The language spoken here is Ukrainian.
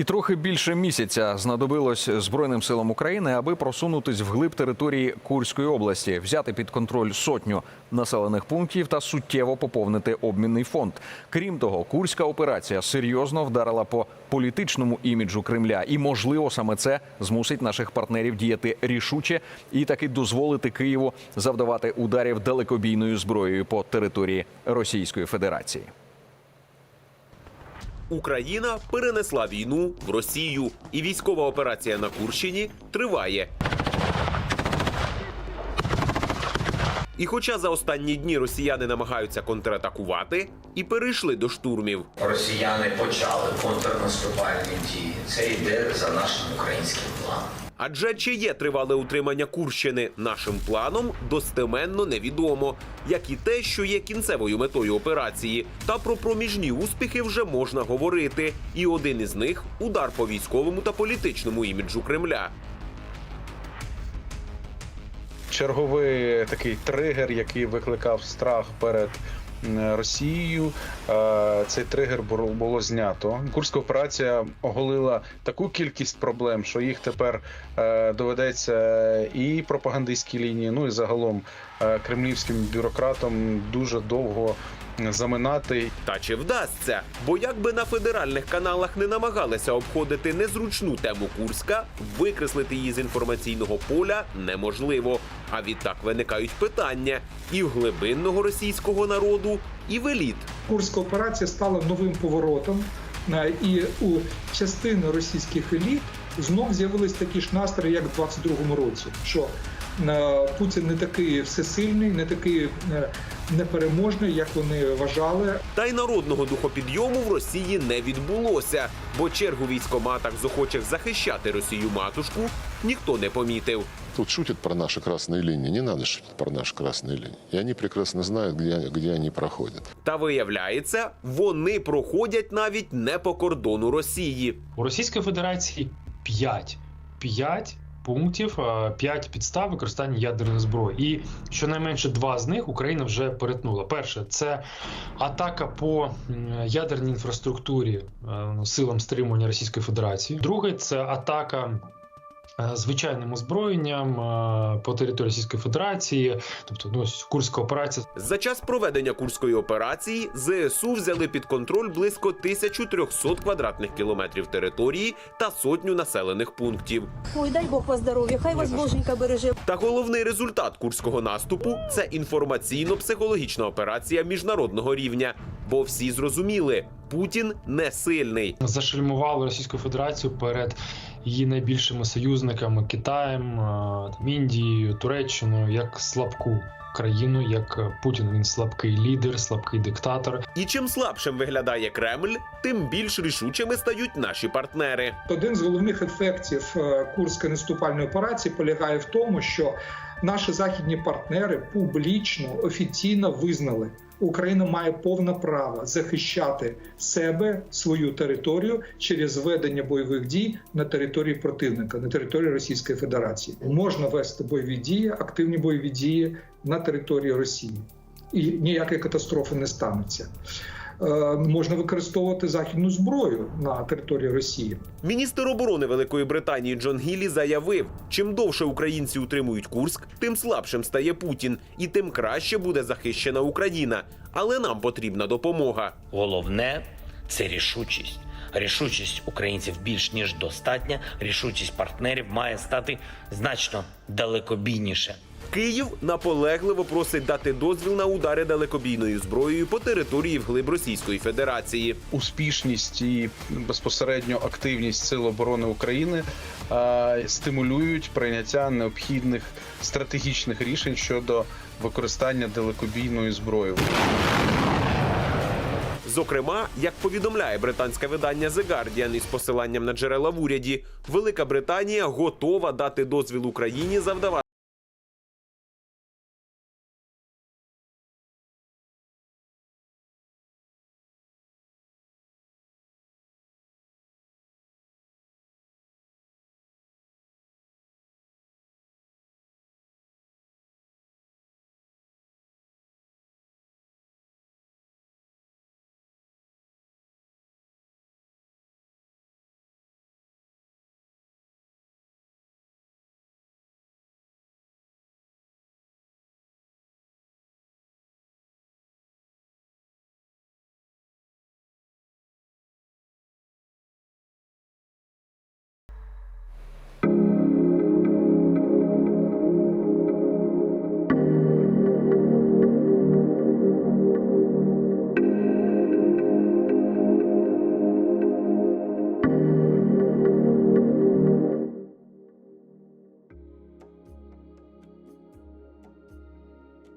І трохи більше місяця знадобилось Збройним силам України, аби просунутись вглиб території Курської області, взяти під контроль сотню населених пунктів та суттєво поповнити обмінний фонд. Крім того, курська операція серйозно вдарила по політичному іміджу Кремля, і можливо саме це змусить наших партнерів діяти рішуче і таки дозволити Києву завдавати ударів далекобійною зброєю по території Російської Федерації. Україна перенесла війну в Росію, і військова операція на Курщині триває. І хоча за останні дні росіяни намагаються контратакувати і перейшли до штурмів. Росіяни почали контрнаступальні дії. Це йде за нашим українським планом. Адже чи є тривале утримання Курщини нашим планом, достеменно невідомо, як і те, що є кінцевою метою операції. Та про проміжні успіхи вже можна говорити. І один із них удар по військовому та політичному іміджу Кремля. черговий такий тригер, який викликав страх перед Росією. Е, Цей тригер було- знято. Курська операція оголила таку кількість проблем, що їх тепер е, доведеться і пропагандистській лінії, ну і загалом е, кремлівським бюрократам дуже довго заминати Та чи вдасться? Бо як би на федеральних каналах не намагалися обходити незручну тему Курська, викреслити її з інформаційного поля неможливо. А відтак виникають питання і в глибинного російського народу, і в еліт. Курська операція стала новим поворотом, е, і у частини російських еліт знов з'явились такі ж настрої, як в 22-му році. Що е, Путін не такий всесильний, не такий е, непереможний, як вони вважали. Та й народного духопідйому в Росії не відбулося, бо чергу військоматах з охочих захищати Росію матушку ніхто не помітив. Тут шутят про наши красные линии. Не надо шутить про наши красные линии. И они прекрасно знают, где, где они проходят. Та виявляється, вони проходять навіть не по кордону Росії. У Російської Федерації 5. 5 пунктів, 5 підстав використання ядерної зброї. І щонайменше два з них Україна вже перетнула. Перше це атака по ядерній інфраструктурі е, силам стримування Російської Федерації. Друге це атака. Е, Звичайним озброєнням е, по території Російської Федерації, тобто ну, Курська операція За час проведення курської операції ЗСУ взяли під контроль близько 1300 квадратних кілометрів території та сотню населених пунктів. Ой, дай Бог вас здоров'я, хай вас Боженька береже. Та головний результат курського наступу це інформаційно-психологічна операція міжнародного рівня. Бо всі зрозуміли, Путін не сильний. зашельмували Російську Федерацію перед її найбільшими союзниками Китаєм, е, Індією, Туреччиною як слабку країну, як е, Путін він слабкий лідер, слабкий диктатор. І чим слабшим виглядає Кремль, тим більш рішучими стають наші партнери. Один з головних ефектів е, Курської наступальної операції полягає в тому, що наші західні партнери публічно офіційно визнали. Україна має повне право захищати себе, свою територію через ведення бойових дій на території противника, на території Російської Федерації. Можна вести бойові дії, активні бойові дії на території Росії, і ніякої катастрофи не станеться. Е, Можна використовувати західну зброю на території Росії. Міністр оборони Великої Британії Джон Гіллі заявив: чим довше українці утримують Курськ, тим слабшим стає Путін, і тим краще буде захищена Україна. Але нам потрібна допомога. Головне це рішучість. Рішучість українців більш ніж достатня. Рішучість партнерів має стати значно далекобійніше. Київ наполегливо просить дати дозвіл на удари далекобійною зброєю по території вглиб Російської Федерації. успішність і безпосередньо активність Сил оборони України е, стимулюють прийняття необхідних стратегічних рішень щодо використання далекобійної зброї. Зокрема, як повідомляє британське видання The Guardian із посиланням на джерела в уряді, Велика Британія готова дати дозвіл Україні завдавати.